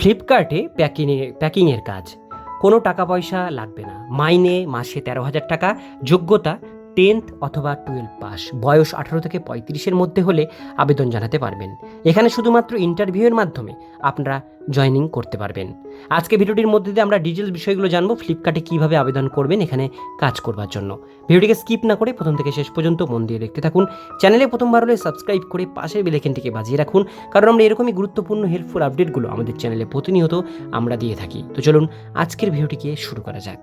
ফ্লিপকার্টে প্যাকিংয়ে, প্যাকিংয়ের কাজ। কোনো টাকা পয়সা লাগবে না। মাইনে মাসে তেরো হাজার টাকা, যোগ্যতা টেন্থ অথবা টুয়েলভ পাস। বয়স আঠারো থেকে পঁয়ত্রিশের মধ্যে হলে আবেদন জানাতে পারবেন। এখানে শুধুমাত্র ইন্টারভিউয়ের মাধ্যমে আপনারা জয়েনিং করতে পারবেন। আজকে ভিডিওটির মধ্যে দিয়ে আমরা ডিটেলস বিষয়গুলো জানব, ফ্লিপকার্টে কীভাবে আবেদন করবেন এখানে কাজ করবার জন্য। ভিডিওটিকে স্কিপ না করে প্রথম থেকে শেষ পর্যন্ত মন দিয়ে দেখতে থাকুন। চ্যানেলে প্রথমবার হলে সাবস্ক্রাইব করে পাশের বেলেকেনটিকে বাজিয়ে রাখুন, কারণ আমরা এরকমই গুরুত্বপূর্ণ হেল্পফুল আপডেটগুলো আমাদের চ্যানেলে প্রতিনিয়ত আমরা দিয়ে থাকি। তো চলুন আজকের ভিডিওটিকে শুরু করা যাক।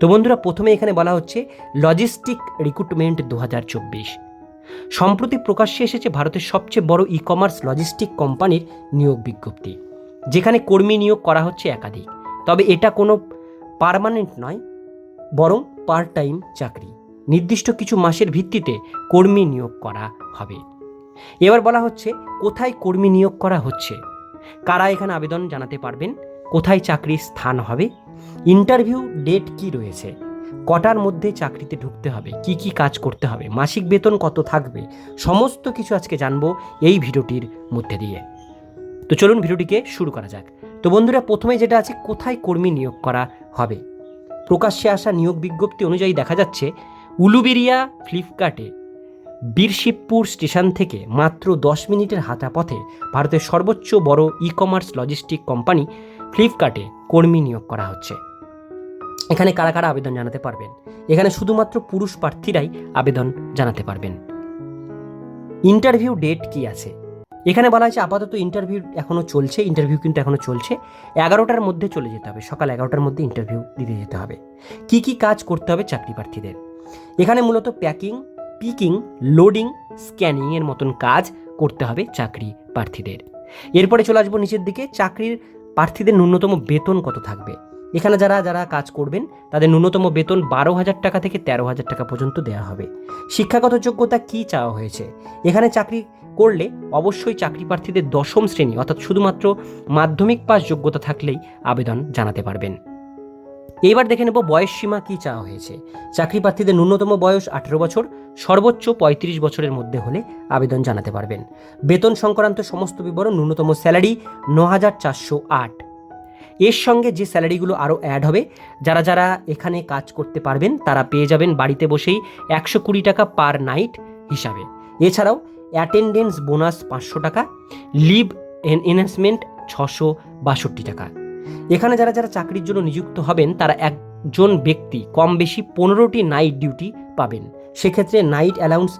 তো বন্ধুরা, প্রথমে এখানে বলা হচ্ছে লজিস্টিক রিক্রুটমেন্ট দু হাজার চব্বিশ। সম্প্রতি প্রকাশ্যে এসেছে ভারতের সবচেয়ে বড় ই কমার্স লজিস্টিক কোম্পানির নিয়োগ বিজ্ঞপ্তি। যেখানে কর্মী নিয়োগ করা হচ্ছে একাধিক। তবে এটা কোনো পার্মানেন্ট নয়, বরং পার্ট টাইম চাকরি। নির্দিষ্ট কিছু মাসের ভিত্তিতে কর্মী নিয়োগ করা হবে। এবার বলা হচ্ছে, কোথায় কর্মী নিয়োগ করা হচ্ছে? কারা এখানে আবেদন জানাতে পারবেন? কোথায় চাকরির স্থান হবে? ইন্টারভিউ ডেট কি রয়েছে? কটার মধ্যে চাকরিতে ঢুকতে হবে? কি কি কাজ করতে হবে? মাসিক বেতন কত থাকবে? সমস্ত কিছু আজকে জানব এই ভিডিওটির মধ্যে দিয়ে। তো চলুন ভিডিওটিকে শুরু করা যাক। তো বন্ধুরা প্রথমে যেটা আছে, কোথায় কর্মী নিয়োগ করা হবে? প্রকাশ্যে আসা নিয়োগ বিজ্ঞপ্তি অনুযায়ী দেখা যাচ্ছে, উলুবেরিয়া ফ্লিপকার্টে বীরশিবপুর স্টেশন থেকে মাত্র দশ মিনিটের হাঁটা পথে ভারতের সর্বোচ্চ বড় ই কমার্স লজিস্টিক কোম্পানি ফ্লিপকার্টে কর্মী নিয়োগ করা হচ্ছে। এখানে কারা কারা আবেদন জানাতে পারবেন? এখানে শুধুমাত্র পুরুষ প্রার্থীরাই আবেদন জানাতে পারবেন। ইন্টারভিউ ডেট কি আছে? এখানে বলা হয়েছে আপাতত ইন্টারভিউ এখনও চলছে ইন্টারভিউ কিন্তু এখনও চলছে। এগারোটার মধ্যে চলে যেতে হবে, সকাল এগারোটার মধ্যে ইন্টারভিউ দিতে যেতে হবে। কি কি কাজ করতে হবে চাকরি প্রার্থীদের? এখানে মূলত প্যাকিং পিকিং লোডিং স্ক্যানিংয়ের মতন কাজ করতে হবে চাকরি প্রার্থীদের। এরপরে চলে আসব নিচের দিকে, চাকরির প্রার্থীদের ন্যূনতম বেতন কত থাকবে? এখানে যারা যারা কাজ করবেন, তাদের ন্যূনতম বেতন বারো হাজার টাকা থেকে তেরো হাজার টাকা পর্যন্ত দেওয়া হবে। শিক্ষাগত যোগ্যতা কী চাওয়া হয়েছে? এখানে চাকরি করলে অবশ্যই চাকরি প্রার্থীদের দশম শ্রেণি, অর্থাৎ শুধুমাত্র মাধ্যমিক পাস যোগ্যতা থাকলেই আবেদন জানাতে পারবেন। এবার দেখে নেব বয়স সীমা কী চাওয়া হয়েছে। চাকরি প্রার্থীদের ন্যূনতম বয়স আঠেরো বছর, সর্বোচ্চ পঁয়ত্রিশ বছরের মধ্যে হলে আবেদন জানাতে পারবেন। বেতন সংক্রান্ত সমস্ত বিবরণ, ন্যূনতম স্যালারি ন হাজার চারশো আট। এর সঙ্গে যে স্যালারিগুলো আরও অ্যাড হবে, যারা যারা এখানে কাজ করতে পারবেন, তারা পেয়ে যাবেন বাড়িতে বসেই একশো কুড়ি টাকা পার নাইট হিসাবে। এছাড়াও অ্যাটেন্ডেন্স বোনাস পাঁচশো টাকা, লিভ এনহ্যান্সমেন্ট ছশো বাষট্টি টাকা। এখানে যারা যারা চাকরির জন্য নিযুক্ত হবেন, তারা একজন ব্যক্তি কম বেশি পনেরোটি নাইট ডিউটি পাবেন। সেক্ষেত্রে নাইট অ্যালাউন্স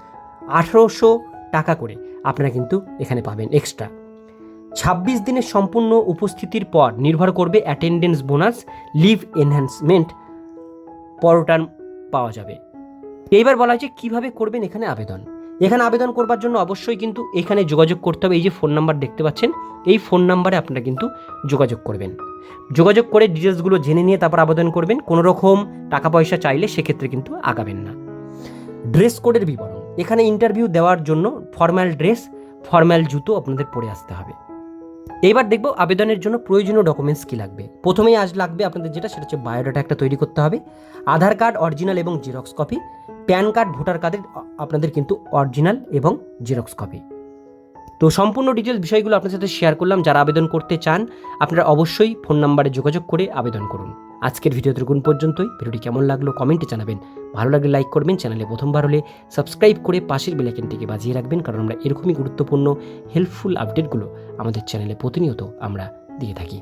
আঠেরোশো টাকা করে আপনারা কিন্তু এখানে পাবেন এক্সট্রা। ছাব্বিশ দিনের সম্পূর্ণ উপস্থিতির পর নির্ভর করবে অ্যাটেন্ডেন্স বোনাস, লিভ এনহ্যান্সমেন্ট পরোটার পাওয়া যাবে। এইবার বলা হয়েছে কীভাবে করবেন এখানে আবেদন? এখানে আবেদন করবার জন্য অবশ্যই কিন্তু এখানে যোগাযোগ করতে হবে। এই যে ফোন নাম্বার দেখতে পাচ্ছেন, এই ফোন নাম্বারে আপনারা কিন্তু যোগাযোগ করবেন। যোগাযোগ করে ডিটেলসগুলো জেনে নিয়ে তারপর আবেদন করবেন। কোনো রকম টাকা পয়সা চাইলে সেক্ষেত্রে কিন্তু আগাবেন না। ড্রেস কোডের বিবরণ। এখানে ইন্টারভিউ দেওয়ার জন্য ফর্ম্যাল ড্রেস ফর্ম্যাল জুতো আপনাদের পরে আসতে হবে। এইবার দেখব আবেদনের জন্য প্রয়োজনীয় ডকুমেন্টস কী লাগবে। প্রথমেই আজ লাগবে আপনাদের যেটা, সেটা হচ্ছে বায়োডাটা একটা তৈরি করতে হবে। আধার কার্ড অরিজিনাল এবং xerox copy PAN card voter কার্ডের আপনাদের কিন্তু অরিজিনাল এবং জেরক্স কপি তো সম্পূর্ণ ডিটেল বিষয়গুলো আপনার সাথে শেয়ার করলাম। যারা আবেদন করতে চান, আপনারা অবশ্যই ফোন নাম্বারে যোগাযোগ করে আবেদন করুন। আজকের ভিডিও তৃগুণ পর্যন্তই। ভিডিওটি কেমন লাগল কমেন্টে জানাবেন। ভালো লাগলে লাইক করবেন, চ্যানেলে প্রথমবার হলে সাবস্ক্রাইব করে পাশের বেলাইকেনটিকে বাজিয়ে রাখবেন, কারণ আমরা এরকমই গুরুত্বপূর্ণ হেল্পফুল আপডেটগুলো আমাদের চ্যানেলে প্রতিনিয়ত আমরা দিয়ে থাকি।